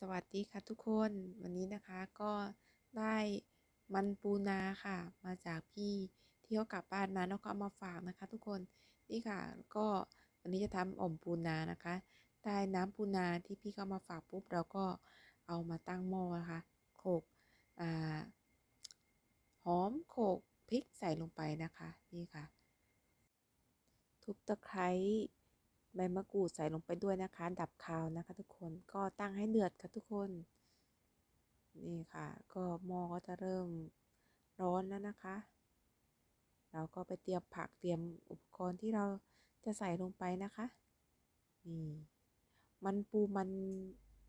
สวัสดีค่ะทุกคนวันนี้นะคะก็ได้มันปูนาค่ะ มาจากพี่ที่เขากลับบ้านมาแล้วก็เอามาฝากนะคะ ทุกคนนี่ค่ะก็วันนี้จะทำอ่อมปูนานะคะได้น้ำปูนาที่พี่เขามาฝากปุ๊บเราก็เอามาตั้งหม้อนะคะโขลกอ่าหอมโขลกพริกใส่ลงไปนะคะ นี่ค่ะ ทุบตะไคร้ ใบมะกรูดใส่ลงไปด้วยนะคะ ดับคาวนะคะ ทุกคนก็ตั้งให้เดือดค่ะทุกคน นี่ค่ะ ก็หม้อก็จะเริ่มร้อนแล้วนะคะ เราก็ไปเตรียมผักเตรียมอุปกรณ์ที่เราจะใส่ลงไปนะคะนี่มันปูมัน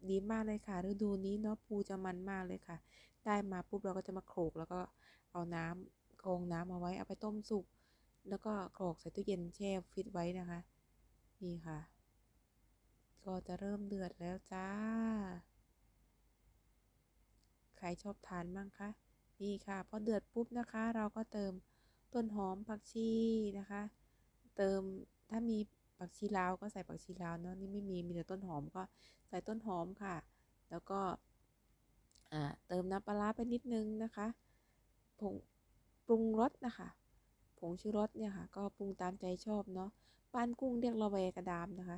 ดีมากเลยค่ะฤดูนี้เนาะปูจะมันมากเลยค่ะ ได้มาปุ๊บเราก็จะมาโขลกแล้วก็เอาน้ำกรองน้ำเอาไว้เอาไปต้มสุก แล้วก็กรอกใส่ตู้เย็นแช่ฟิตไว้นะคะ นี่ค่ะ ก็จะเริ่มเดือดแล้วจ้า ใครชอบทานบ้างคะ นี่ค่ะพอเดือดปุ๊บนะคะ เราก็เติมต้นหอมผักชีนะคะ เติมถ้ามีผักชีลาวก็ใส่ผักชีลาวเนาะนี่ไม่มีมีแต่ต้นหอมก็ใส่ต้นหอมค่ะ แล้วก็เติมน้ำปลาไปนิดนึงนะคะผงปรุงรสนะคะ ผงชูรสเนี่ยค่ะ ก็ปรุงตามใจชอบเนาะป้านกุ้งเรียกละแวกระดามนะคะ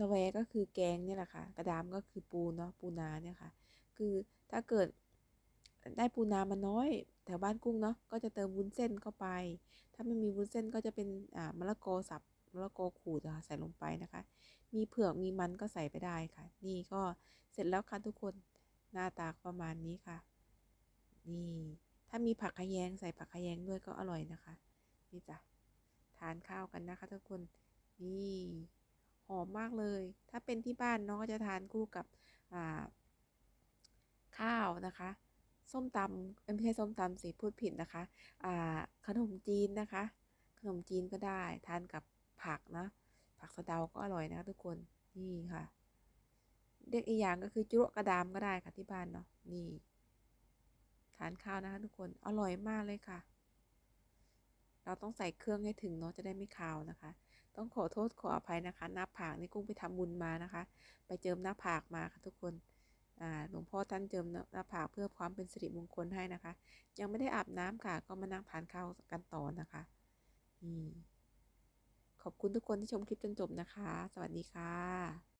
ละแวก็คือแกงเนี่ยแหละค่ะ กระดามก็คือปูเนาะปูนาเนี่ยค่ะ คือถ้าเกิดได้ปูนามาน้อยแถวบ้านกุ้งเนาะก็จะเติมวุ้นเส้นเข้าไป ถ้าไม่มีวุ้นเส้นก็จะเป็นอ่ามะละกอสับมะละกอขูดค่ะใส่ลงไปนะคะ มีเผือกมีมันก็ใส่ไปได้ค่ะ นี่ก็เสร็จแล้วค่ะทุกคนหน้าตาประมาณนี้ค่ะ นี่ ถ้ามีผักขยงใส่ผักขยงด้วยก็อร่อยนะคะี่จ้ะทานข้าวกันนะคะทุกคนนี่หอมมากเลย ถ้าเป็นที่บ้านน้องก็จะทานคู่กับข้าวนะคะ ส้มตำไม่ใช่ส้มตำสิพูดผิดนะคะขนมจีนนะคะ ขนมจีนก็ได้ทานกับผักนะ ผักสะเดาก็อร่อยนะทุกคนนี่ค่ะเรียกอีกอย่างก็คือจุรกระดามก็ได้ค่ะที่บ้านเนาะนี่ ทานข้าวนะคะทุกคนอร่อยมากเลยค่ะ เราต้องใส่เครื่องให้ถึงเนาะจะได้ไม่คาวนะคะ ต้องขอโทษขออภัยนะคะ หน้าผากนี่กุ้งไปทำบุญมานะคะ ไปเจิมหน้าผากมาค่ะทุกคนหลวงพ่อท่านเจิมหน้าผากเพื่อความเป็นสิริมงคลให้นะคะ ยังไม่ได้อาบน้ำค่ะ ก็มานั่งทานข้าวกันต่อนะคะนี่ขอบคุณทุกคนที่ชมคลิปจนจบนะคะ สวัสดีค่ะ